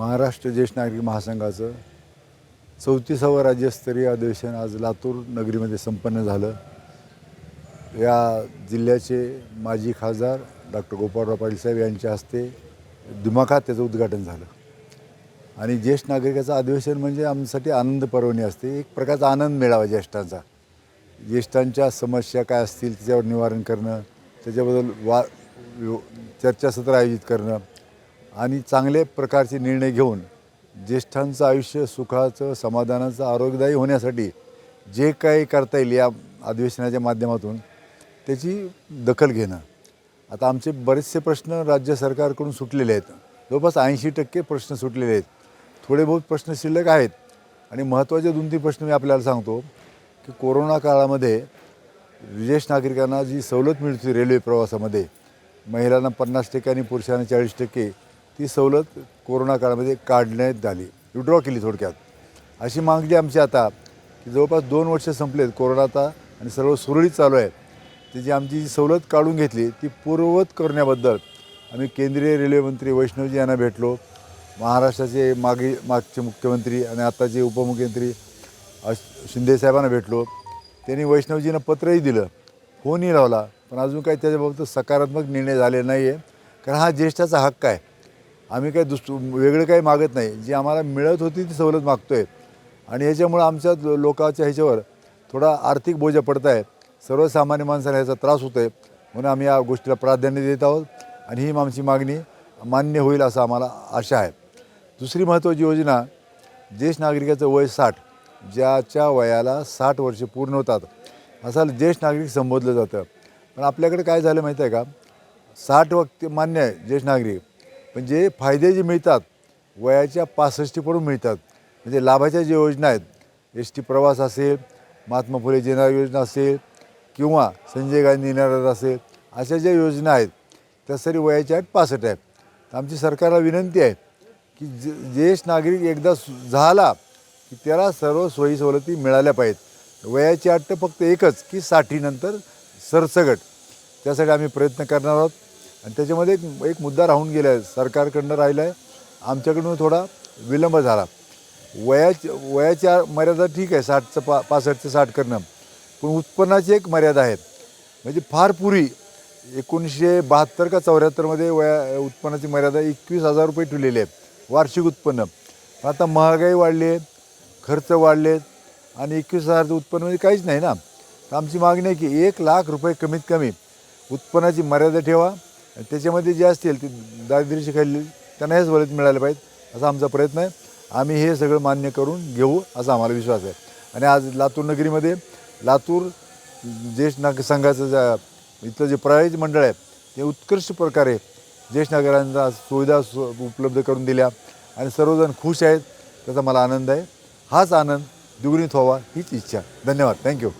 महाराष्ट्र ज्येष्ठ नागरिक महासंघाचं चौतीसावं राज्यस्तरीय अधिवेशन आज लातूर नगरीमध्ये संपन्न झालं. या जिल्ह्याचे माजी खासदार डॉक्टर गोपाळराव पाटील साहेब यांच्या हस्ते दिमाखात त्याचं उद्घाटन झालं. आणि ज्येष्ठ नागरिकाचं अधिवेशन म्हणजे आमच्यासाठी आनंद पर्वणी असते. एक प्रकारचा आनंद मिळावा ज्येष्ठांचा. ज्येष्ठांच्या समस्या काय असतील त्याच्यावर निवारण करणं त्याच्याबद्दल वा चर्चासत्र आयोजित करणं आणि चांगले प्रकारचे निर्णय घेऊन ज्येष्ठांचं आयुष्य सुखाचं समाधानाचं आरोग्यदायी होण्यासाठी जे काही करता येईल या अधिवेशनाच्या माध्यमातून त्याची दखल घेणं. आता आमचे बरेचसे प्रश्न राज्य सरकारकडून सुटलेले आहेत. जवळपास ऐंशी टक्के प्रश्न सुटलेले आहेत. थोडे बहुत प्रश्न शिल्लक आहेत. आणि महत्त्वाचे दोन तीन प्रश्न मी आपल्याला सांगतो की कोरोना काळामध्ये ज्येष्ठ नागरिकांना जी सवलत मिळते रेल्वे प्रवासामध्ये महिलांना पन्नास टक्के आणि पुरुषांना चाळीस टक्के ती सवलत कोरोना काळामध्ये काढण्यात आली विड्रॉ केली थोडक्यात. अशी मागणी आमची आता की जवळपास दोन वर्ष संपलेत कोरोना आता आणि सर्व सुरळीत चालू आहे त्याची आमची जी सवलत काढून घेतली ती पूर्ववत करण्याबद्दल आम्ही केंद्रीय रेल्वे मंत्री वैष्णवजी यांना भेटलो. महाराष्ट्राचे मागे मागचे मुख्यमंत्री आणि आत्ताचे उपमुख्यमंत्री अश शिंदेसाहेबांना भेटलो. त्यांनी वैष्णवजींना पत्रही दिलं. फोनही लावला. पण अजून काही त्याच्याबाबत सकारात्मक निर्णय झाले नाही आहे कारण हा ज्येष्ठाचा हक्क आहे. आम्ही काही दुस वेगळं काही मागत नाही. जी आम्हाला मिळत होती ती सवलत मागतो आहे आणि ह्याच्यामुळं आमच्या लोकांच्या ह्याच्यावर थोडा आर्थिक बोजा पडत आहे सर्वसामान्य माणसाला ह्याचा त्रास होतो आहे म्हणून आम्ही या गोष्टीला प्राधान्य देत आहोत. आणि ही आमची मागणी मान्य होईल असं आम्हाला आशा आहे. दुसरी महत्त्वाची योजना ज्येष्ठ नागरिकाचं वय साठ ज्याच्या वयाला साठ वर्षे पूर्ण होतात. असा ज्येष्ठ नागरिक संबोधलं जातं. पण आपल्याकडे काय झालं माहीत आहे का? साठ वक्त मान्य आहे ज्येष्ठ नागरिक. पण जे फायदे जे मिळतात वयाच्या पासष्टीकडून मिळतात. म्हणजे लाभाच्या ज्या योजना आहेत एस टी प्रवास असेल महात्मा फुले जन योजना असेल किंवा संजय गांधी निराधार असेल अशा ज्या योजना आहेत त्या सरी वयाच्या आहेत पासष्ट आहेत. तर आमची सरकारला विनंती आहे की जे ज्येष्ठ नागरिक एकदा झाला की त्याला सर्व सोयी सवलती मिळाल्या पाहिजेत. वयाची अट तर फक्त एकच की साठीनंतर सरसगट. त्यासाठी आम्ही प्रयत्न करणार आहोत. आणि त्याच्यामध्ये एक एक मुद्दा राहून गेला आहे सरकारकडनं राहिला आहे आमच्याकडून थोडा विलंब झाला. वयाची वयाच्या मर्यादा ठीक आहे साठचं पा पासष्टचं साठ करणं. पण उत्पन्नाची एक मर्यादा आहे. म्हणजे फार पूर्वी एकोणीसशे बहात्तर का चौऱ्याहत्तरमध्ये वया उत्पन्नाची मर्यादा एकवीस हजार रुपये ठेवलेली आहे वार्षिक उत्पन्न. पण आता महागाई वाढली आहे खर्च वाढलेत आणि एकवीस हजारचं उत्पन्न म्हणजे काहीच नाही ना. तर आमची मागणी आहे की एक लाख रुपये कमीत कमी उत्पन्नाची मर्यादा ठेवा. त्याच्यामध्ये जे असतील ते दारिद्र्याशी खाली त्यांना हेच वलत मिळाले पाहिजे असा आमचा प्रयत्न आहे. आम्ही हे सगळं मान्य करून घेऊ असा आम्हाला विश्वास आहे. आणि आज लातूर नगरीमध्ये लातूर ज्येष्ठ नाग संघाचं ज्या इथलं जे प्रायोजित मंडळ आहे ते उत्कृष्ट प्रकारे ज्येष्ठ नागरिकांना सुविधा सु उपलब्ध करून दिल्या आणि सर्वजण खुश आहेत त्याचा मला आनंद आहे. हाच आनंद द्विगुणित व्हावा हीच इच्छा. धन्यवाद. थँक्यू